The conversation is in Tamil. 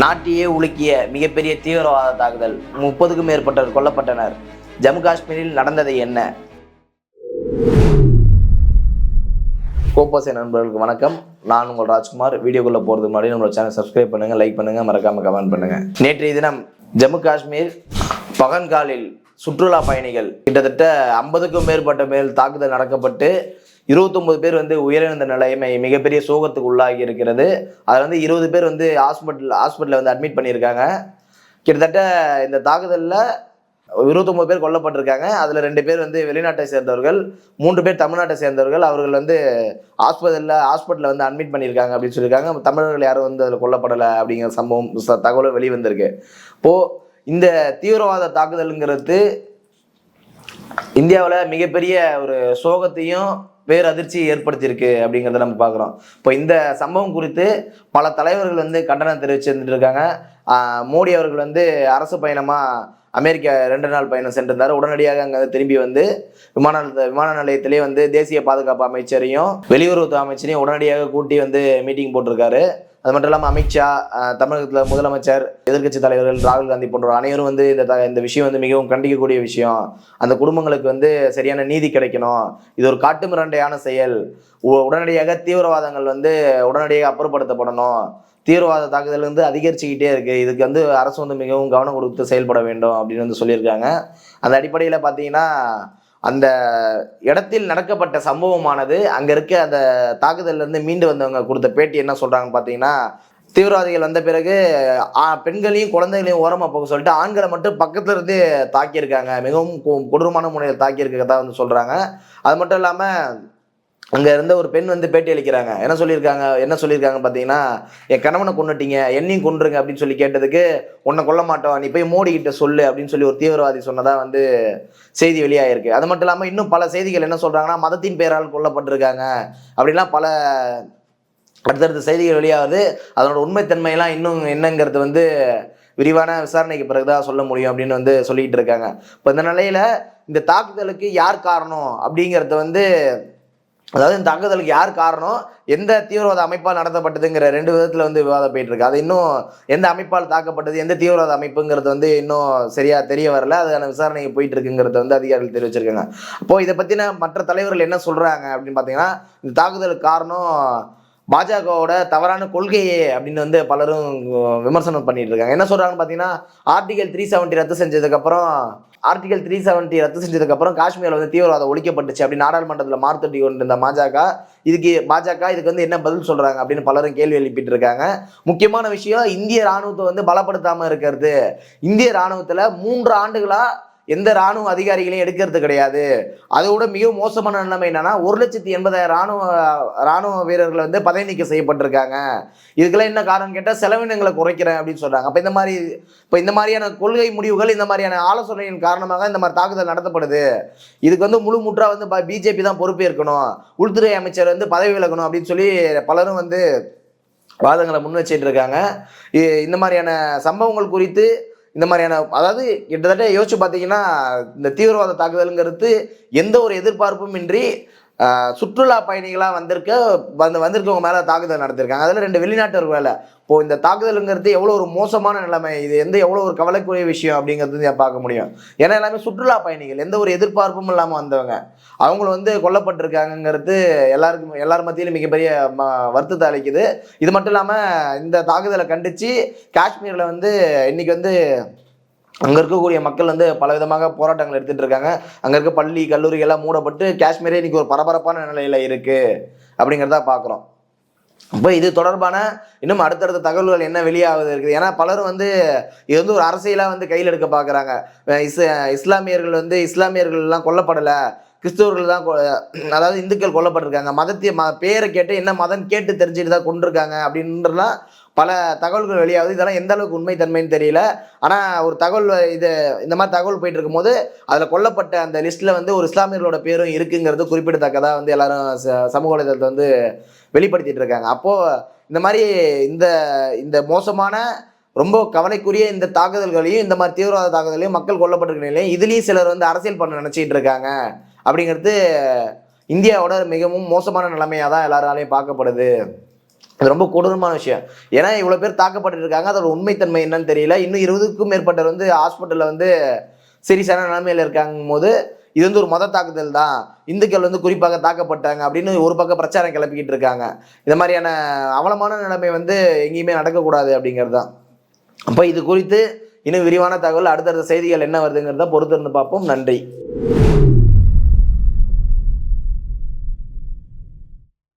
நாட்டையே உலுக்கிய மிகப்பெரிய தீவிரவாத தாக்குதல் முப்பதுக்கும் மேற்பட்டவர் கொல்லப்பட்டனர். ஜம்மு காஷ்மீரில் நடந்தது என்ன? கோப்போசை நண்பர்களுக்கு வணக்கம். நான் உங்கள் ராஜ்குமார். வீடியோக்குள்ளே போகிறதுக்கு முன்னாடி நம்மளோட சேனல் சப்ஸ்கிரைப் பண்ணுங்கள் லைக் பண்ணுங்கள் மறக்காமல் கமெண்ட் பண்ணுங்கள் நேற்றைய தினம் ஜம்மு காஷ்மீர் பகன்காலில் சுற்றுலா பயணிகள் கிட்டத்தட்ட ஐம்பதுக்கும் மேற்பட்ட மேல் தாக்குதல் நடக்கப்பட்டு இருபத்தொன்பது பேர் வந்து உயிரிழந்த நிலைமை மிகப்பெரிய சோகத்துக்கு உள்ளாகி இருக்கிறது. அதில் வந்து இருபது பேர் வந்து ஹாஸ்பிட்டல் ஹாஸ்பிட்டலில் வந்து அட்மிட் பண்ணியிருக்காங்க. கிட்டத்தட்ட இந்த தாக்குதலில் இருபத்தொம்பது பேர் கொல்லப்பட்டிருக்காங்க. அதில் ரெண்டு பேர் வந்து வெளிநாட்டை சேர்ந்தவர்கள் மூன்று பேர் தமிழ்நாட்டை சேர்ந்தவர்கள். அவர்கள் வந்து ஹாஸ்பிட்டலில் ஹாஸ்பிட்டலில் வந்து அட்மிட் பண்ணியிருக்காங்க அப்படின்னு சொல்லியிருக்காங்க. தமிழர்கள் யாரும் வந்து அதில் கொல்லப்படலை அப்படிங்கிற சம்பவம் ச- தகவலும் வெளிவந்திருக்கு. இப்போது இந்த தீவிரவாத தாக்குதலுங்கிறது இந்தியாவில் மிகப்பெரிய ஒரு சோகத்தையும் பேரதிர்ச்சியை ஏற்படுத்தியிருக்கு அப்படிங்கிறத நம்ம பார்க்குறோம். இப்போ இந்த சம்பவம் குறித்து பல தலைவர்கள் வந்து கண்டனம் தெரிவிச்சிருந்துட்டு இருக்காங்க. மோடி அவர்கள் வந்து அரசு பயணமாக அமெரிக்கா ரெண்டு நாள் பயணம் சென்றிருந்தார். உடனடியாக அங்கே திரும்பி வந்து விமான விமான நிலையத்திலே வந்து தேசிய பாதுகாப்பு அமைச்சரையும் வெளியுறவுத்துறை அமைச்சரையும் உடனடியாக கூட்டி வந்து மீட்டிங் போட்டிருக்காரு. அது மட்டும் இல்லாமல் அமித்ஷா தமிழகத்தில் முதலமைச்சர் எதிர்க்கட்சி தலைவர்கள் ராகுல் காந்தி போன்ற அனைவரும் வந்து இந்த த- இந்த விஷயம் வந்து மிகவும் கண்டிக்கக்கூடிய விஷயம். அந்த குடும்பங்களுக்கு வந்து சரியான நீதி கிடைக்கணும். இது ஒரு காட்டு மிராண்டையான செயல். உ- உடனடியாக தீவிரவாதங்கள் வந்து உடனடியாக அப்புறப்படுத்தப்படணும். தீவிரவாத தாக்குதல் வந்து அதிகரிச்சுக்கிட்டே இருக்கு. இதுக்கு வந்து அரசு வந்து மிகவும் கவனம் கொடுத்து செயல்பட வேண்டும் அப்படின்னு வந்து சொல்லியிருக்காங்க. அந்த அடிப்படையில் பார்த்தீங்கன்னா அந்த இடத்தில் நடக்கப்பட்ட சம்பவமானது அங்கே இருக்க அந்த தாக்குதல்லேருந்து மீண்டு வந்தவங்க கொடுத்த பேட்டி என்ன சொல்கிறாங்கன்னு பார்த்தீங்கன்னா தீவிரவாதிகள் வந்த பிறகு பெண்களையும் குழந்தைகளையும் ஓரமாக போக சொல்லிட்டு ஆண்களை மட்டும் பக்கத்துல இருந்து தாக்கியிருக்காங்க. மிகவும் கொடூரமான முறையில் தாக்கியிருக்கதா வந்து சொல்றாங்க. அது மட்டும் இல்லாமல் அங்கே இருந்த ஒரு பெண் வந்து பேட்டி அளிக்கிறாங்க. என்ன சொல்லியிருக்காங்க? என்ன சொல்லியிருக்காங்க பார்த்தீங்கன்னா என் கணவனை கொண்டுட்டீங்க என்னையும் கொண்டுருங்க அப்படின்னு சொல்லி கேட்டதுக்கு உன்னை கொல்ல மாட்டோம் நீ போய் மோடி கிட்ட சொல்லு அப்படின்னு சொல்லி ஒரு தீவிரவாதி சொன்னதாக வந்து செய்தி வெளியாகிருக்கு அது மட்டும் இல்லாமல் இன்னும் பல செய்திகள் என்ன சொல்கிறாங்கன்னா மதத்தின் பெயரால் கொல்லப்பட்டிருக்காங்க அப்படின்லாம் பல அடுத்தடுத்த செய்திகள் வெளியாகுது. அதனோட உண்மைத்தன்மையெல்லாம் இன்னும் என்னங்கிறது வந்து விரிவான விசாரணைக்கு பிறகுதான் சொல்ல முடியும் அப்படின்னு வந்து சொல்லிட்டு இருக்காங்க. இப்போ இந்த நிலையில இந்த தாக்குதலுக்கு யார் காரணம் அப்படிங்கிறத வந்து அதாவது இந்த தாக்குதலுக்கு யார் காரணம்? எந்த தீவிரவாத அமைப்பால் நடத்தப்பட்டதுங்கிற ரெண்டு விதத்தில் வந்து விவாதம் போயிட்டு இருக்கு அது இன்னும் எந்த அமைப்பால் தாக்கப்பட்டது எந்த தீவிரவாத அமைப்புங்கிறது வந்து இன்னும் சரியா தெரிய வரல. அதுக்கான விசாரணைக்கு போயிட்டு இருக்குங்கிறத வந்து அதிகாரிகள் தெரிவிச்சிருக்காங்க. அப்போ இதை பத்தின மற்ற தலைவர்கள் என்ன சொல்றாங்க அப்படின்னு பார்த்தீங்கன்னா இந்த தாக்குதலுக்கு காரணம் பாஜகவோட தவறான கொள்கையே அப்படின்னு வந்து பலரும் விமர்சனம் பண்ணிட்டு இருக்காங்க என்ன சொல்றாங்கன்னு பார்த்தீங்கன்னா ஆர்டிகல் த்ரீ செவன்ட்டி ரத்து செஞ்சதுக்கப்புறம் ஆர்டிகல் த்ரீ செவன்ட்டி ரத்து செஞ்சதுக்கப்புறம் காஷ்மீரில் வந்து தீவிரவாதம் ஒழிக்கப்பட்டுச்சு அப்படி நாடாளுமன்றத்தில் மாறுத்தட்டி கொண்டிருந்த பாஜக இதுக்கு பாஜக இதுக்கு வந்து என்ன பதில் சொல்கிறாங்க அப்படின்னு பலரும் கேள்வி எழுப்பிட்டு இருக்காங்க முக்கியமான விஷயம் இந்திய ராணுவத்தை வந்து பலப்படுத்தாமல் இருக்கிறது. இந்திய ராணுவத்தில் மூன்று ஆண்டுகளாக எந்த ராணுவ அதிகாரிகளையும் எடுக்கிறது கிடையாது. அதை விட மிக மோசமான நிலைமை என்னன்னா ஒரு லட்சத்தி எண்பதாயிரம் ராணுவ ராணுவ வீரர்கள் வந்து பதவி நீக்கம் செய்யப்பட்டிருக்காங்க. இதுக்கெல்லாம் என்ன காரணம் கேட்டால் செலவினங்களை குறைக்கிறேன் அப்படின்னு சொல்றாங்க. அப்போ இந்த மாதிரி இப்போ இந்த மாதிரியான கொள்கை முடிவுகள் இந்த மாதிரியான ஆலோசனையின் காரணமாக இந்த மாதிரி தாக்குதல் நடத்தப்படுது. இதுக்கு வந்து முழு முற்றா வந்து பிஜேபி தான் பொறுப்பேற்கணும் உள்துறை அமைச்சர் வந்து பதவி விலகணும் அப்படின்னு சொல்லி பலரும் வந்து வாதங்களை முன் வச்சிட்டு இருக்காங்க. இ- இந்த மாதிரியான சம்பவங்கள் குறித்து இந்த மாதிரியான அதாவது கிட்டத்தட்ட யோசிச்சு பார்த்தீங்கன்னா இந்த தீவிரவாத தாக்குதலுங்கிறது எந்த ஒரு எதிர்பார்ப்பும் இன்றி சுற்றுலா பயணிகளாக வந்திருக்க வந்து வந்திருக்கவங்க மேலே தாக்குதல் நடத்திருக்காங்க. அதில் ரெண்டு வெளிநாட்டவர் வேலை இப்போ இந்த தாக்குதலுங்கிறது எவ்வளோ ஒரு மோசமான நிலைமை இது எந்த எவ்வளோ ஒரு கவலைக்குரிய விஷயம் அப்படிங்கிறது வந்து பார்க்க முடியும். ஏன்னா எல்லாமே சுற்றுலா பயணிகள். எந்த ஒரு எதிர்பார்ப்பும் இல்லாமல் வந்தவங்க. அவங்களும் வந்து கொல்லப்பட்டிருக்காங்கங்கிறது எல்லாருக்கும் எல்லார் மத்தியிலும் மிகப்பெரிய ம- வருத்தத்தை அளிக்குது. இது மட்டும் இல்லாமல் இந்த தாக்குதலை கண்டித்து காஷ்மீரில் வந்து இன்றைக்கி வந்து அங்கே இருக்கக்கூடிய மக்கள் வந்து பல விதமாக போராட்டங்கள் எடுத்துகிட்டு இருக்காங்க. அங்கே இருக்க பள்ளி கல்லூரிகள் எல்லாம் மூடப்பட்டு காஷ்மீரே இன்னைக்கு ஒரு பரபரப்பான நிலையில் இருக்குது அப்படிங்கிறத பார்க்குறோம் இப்போ இது தொடர்பான இன்னும் அடுத்தடுத்த தகவல்கள் என்ன வெளியாகுது இருக்குது? ஏன்னா பலரும் வந்து இது வந்து ஒரு அரசியலாக வந்து கையில் எடுக்க பார்க்குறாங்க இஸ் இஸ்லாமியர்கள் வந்து இஸ்லாமியர்கள்லாம் கொல்லப்படலை. கிறிஸ்தவர்கள் தான் கொ- அதாவது இந்துக்கள் கொல்லப்பட்டிருக்காங்க. மதத்தை ம பேரை கேட்டு என்ன மதம் கேட்டு தெரிஞ்சுட்டு தான் கொண்டிருக்காங்க அப்படின்றலாம் பல தகவல்கள் வெளியாகுது. இதெல்லாம் எந்த அளவுக்கு உண்மை தன்மைன்னு தெரியல. ஆனால் ஒரு தகவல் இது இந்த மாதிரி தகவல் போயிட்டு இருக்கும்போது அதில் கொல்லப்பட்ட அந்த லிஸ்ட்டில் வந்து ஒரு இஸ்லாமியர்களோட பேரும் இருக்குங்கிறது குறிப்பிடத்தக்கதாக வந்து எல்லாரும் ச- சமூக வலைதளத்தை வந்து வெளிப்படுத்திட்டு இருக்காங்க. அப்போது இந்த மாதிரி இந்த இந்த மோசமான ரொம்ப கவலைக்குரிய இந்த தாக்குதல்களையும் இந்த மாதிரி தீவிரவாத தாக்குதலையும் மக்கள் கொல்லப்பட்டிருக்க நிலையும் இதுலேயும் சிலர் வந்து அரசியல் பண்ண நினச்சிட்டு இருக்காங்க. அப்படிங்கிறது இந்தியாவோட மிகவும் மோசமான நிலைமையாக தான் எல்லாராலையும் பார்க்கப்படுது. அது ரொம்ப கொடூரமான விஷயம். ஏன்னா இவ்வளோ பேர் தாக்கப்பட்டு இருக்காங்க அதோட உண்மைத்தன்மை என்னன்னு தெரியல. இன்னும் இருபதுக்கும் மேற்பட்டவர் வந்து ஹாஸ்பிட்டலில் வந்து சீரியஸான நிலைமையில் இருக்காங்கும் போது இது வந்து ஒரு மத தாக்குதல் தான். இந்துக்கள் வந்து குறிப்பாக தாக்கப்பட்டாங்க அப்படின்னு ஒரு பக்கம் பிரச்சாரம் கிளப்பிக்கிட்டு இருக்காங்க. இந்த மாதிரியான அவலமான நிலைமை வந்து எங்கேயுமே நடக்கக்கூடாது அப்படிங்கிறது தான். அப்போ இது குறித்து இன்னும் விரிவான தகவல் அடுத்தடுத்த செய்திகள் என்ன வருதுங்கிறத பொறுத்திருந்து பார்ப்போம். நன்றி.